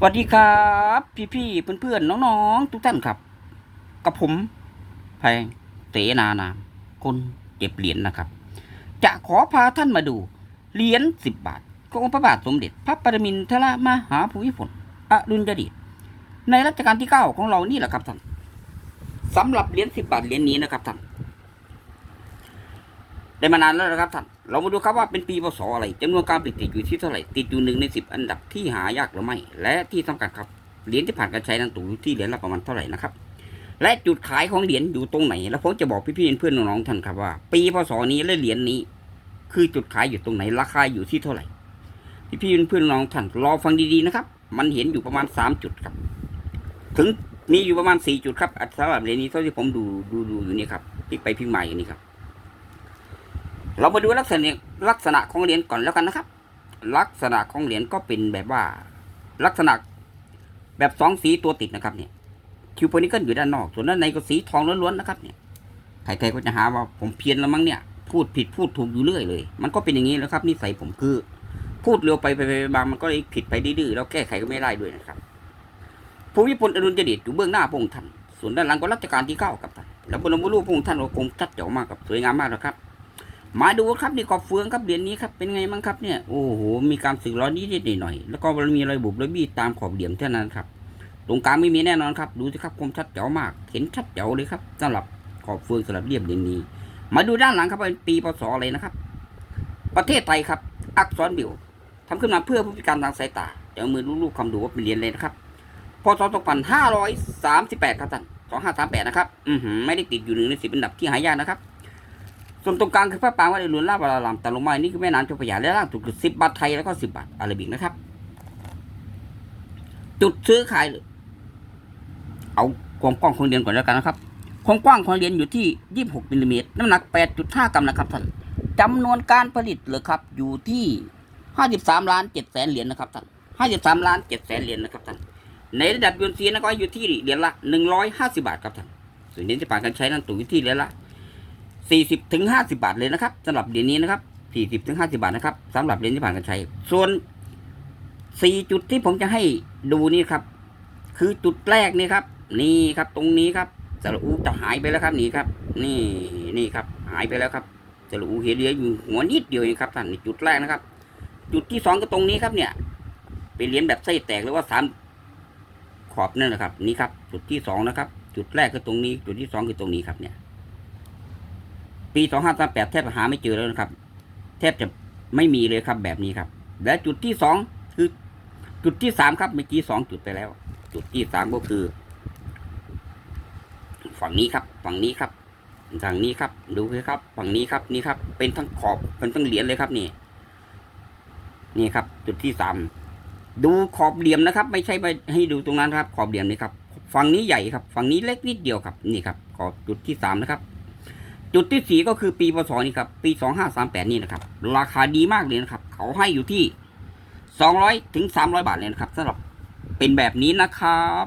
สวัสดีครับ พี่ๆเพื่อนๆน้องๆ ทุกท่านครับ กับผมแพงเสนานามคนเก็บเหรียญนะครับ จะขอพาท่านมาดู เหรียญสิบบาทขององค์พระบาทสมเด็จ พระปรมินทรมหาภูมิพลอดุลยเดชในรัชกาลที่เก้าของเรานี่แหละครับท่านสำหรับเหรียญสิบบาทเหรียญนี้นะครับท่าน ได้มานานแล้วนะครับท่าน เรามาดูครับว่าเป็นปีพศอะไรจำนวนการผลิตติดอยู่ที่เท่าไหร่ ติดอยู่หนึ่งในสิบอันดับที่หายากหรือไม่ และที่สำคัญครับ เหรียญที่ผ่านการใช้นั้นตกอยู่ที่เหรียญละประมาณเท่าไหร่นะครับ และจุดขายของเหรียญอยู่ตรงไหน แล้วผมจะบอกพี่ๆเพื่อนๆน้องๆท่านครับว่า ปีพศนี้และเหรียญนี้ คือจุดขายอยู่ตรงไหน ราคาอยู่ที่เท่าไหร่ พี่ๆเพื่อนๆน้องๆท่านรอฟังดีๆนะครับ มันเห็นอยู่ประมาณสามจุดครับ ถึงมีอยู่ประมาณสี่จุดครับสำหรับเหรียญนี้เท่าที่ผมดูดูดูอยู่นี่ครับพลิกไปพลิกมาอย่างนี้ครับ เรามาดูลักษณะลักษณะของเหรียญก่อนแล้วกันนะครับ ลักษณะของเหรียญก็เป็นแบบว่า ลักษณะแบบสองสีตัวติดนะครับเนี่ยคิวโพนิเกิลอยู่ด้านนอก ส่วนด้านในก็สีทองล้วนๆนะครับเนี่ยใครๆก็จะหาว่าผมเพี้ยนแล้วมั้งเนี่ยพูดผิดพูดถูกอยู่เรื่อยเลย มันก็เป็นอย่างนี้แล้วครับนิสัยผมคือ พูดเร็วไปไปไปบางมันก็เลยผิดไปดื้อๆแล้วแก้ไขก็ไม่ได้ด้วยนะครับภูมิพลอดุลยเดชอยู่เบื้องหน้าพระองค์ท่านส่วนด้านหลังก็รัชกาลที่เก้ากับท่านแล้วบรมรูปพระองค์ท่านก็คงชัดเจ๋วมากครับสวยงามมากนะครับ มาดูครับนี่ขอบเฟืองครับเหรียญนี้ครับเป็นไงบ้งครับเนี่ยโอ้โหมีการสึกร้อนนิดๆหน่อยๆแล้วก็มีรอยบุบรอยบี้ตามขอบเหลี่ยมเท่านั้นครับ ตรงกลางไม่มีแน่นอนครับ ดูสิครับคมชัดเจ๋วมาก เห็นชัดเจ๋วเลยครับสำหรับขอบเฟืองสำหรับเรียบเหรียญนี้ มาดูด้านหลังครับเป็นปีพศอะไรนะครับ ประเทศไทยครับ อักษรบิวทำขึ้นมาเพื่อผู้พิการทางสายตาเดี๋ยวมือลูกๆคำดูว่าเป็นเหรียญเลยนะครับพศ2538ครับท่าน2538นะครับอือหือไม่ได้ติดอยู่หนึ่งในสิบอันดับที่หายากนะครับ ส่วนตรงกลางคือพระปางวัดอรุณราชวรารามแต่ลงมานี่คือแม่น้ำเจ้าพระยาและล่างสุดคือสิบบาทไทยแล้วก็สิบบาทอาราบิกนะครับ จุดซื้อขาย เอาความกว้างของเรียญก่อนแล้วกันนะครับความกว้างของเรียญอยู่ที่ 26มิลลิเมตรน้ำหนัก 8.5 กรัมนะครับท่านจำนวนการผลิตเลยครับ อยู่ที่ 53ล้าน7แสนเหรียญนะครับท่าน53ล้าน7แสนเหรียญนะครับท่านในระดับยูนซีนะก็อยู่ที่เหรียญละ 150 บาทครับท่านส่วนเหรียญที่ผ่านการใช้นั้นตกอยู่ที่เหรียญละ 40ถึง50 บาทเลยนะครับสำหรับเหรียญนี้นะครับ40ถึง50 บาทนะครับสำหรับเหรียญที่ผ่านการใช้ ส่วน 4 จุดที่ผมจะให้ดูนี่ครับ คือจุดแรกนี่ครับ นี่ครับตรงนี้ครับสระอูจะหายไปแล้วครับนี่ครับ นี่นี่ครับ หายไปแล้วครับสระอูเห็นเหลืออยู่หัวนิดเดียวเองครับท่านนี่จุดแรกนะครับ จุดที่สองก็ตรงนี้ครับเนี่ยเป็นเหรียญแบบไส้แตกหรือว่าสามขอบนั่นนะครับ นี่ครับ จุดที่สองนะครับ จุดแรกคือตรงนี้ จุดที่สองคือตรงนี้ครับเนี่ย ปีสองห้าสามแปดแทบหาไม่เจอแล้วนะครับ แทบจะไม่มีเลยครับแบบนี้ครับ และจุดที่สองคือจุดที่สามครับเมื่อกี้สองจุดไปแล้ว จุดที่สามก็คือ ฝั่งนี้ครับ ฝั่งนี้ครับฝั่งนี้ครับ ดูเลยครับ ฝั่งนี้ครับนี่ครับ เป็นทั้งขอบเป็นทั้งเหรียญเลยครับนี่ นี่ครับ จุดที่สามดูขอบเหลี่ยมนะครับ ไม่ใช่ไปให้ดูตรงนั้นครับ ขอบเหลี่ยมนี่ครับ ฝั่งนี้ใหญ่ครับ ฝั่งนี้เล็กนิดเดียวครับ นี่ครับ ขอบจุดที่สามนะครับ จุดที่สี่ก็คือปีพศนี่ครับปีสองห้าสามแปดนี่นะครับ ราคาดีมากเลยนะครับ เขาให้อยู่ที่สองร้อยถึงสามร้อยบาทเลยนะครับสำหรับเป็นแบบนี้นะครับ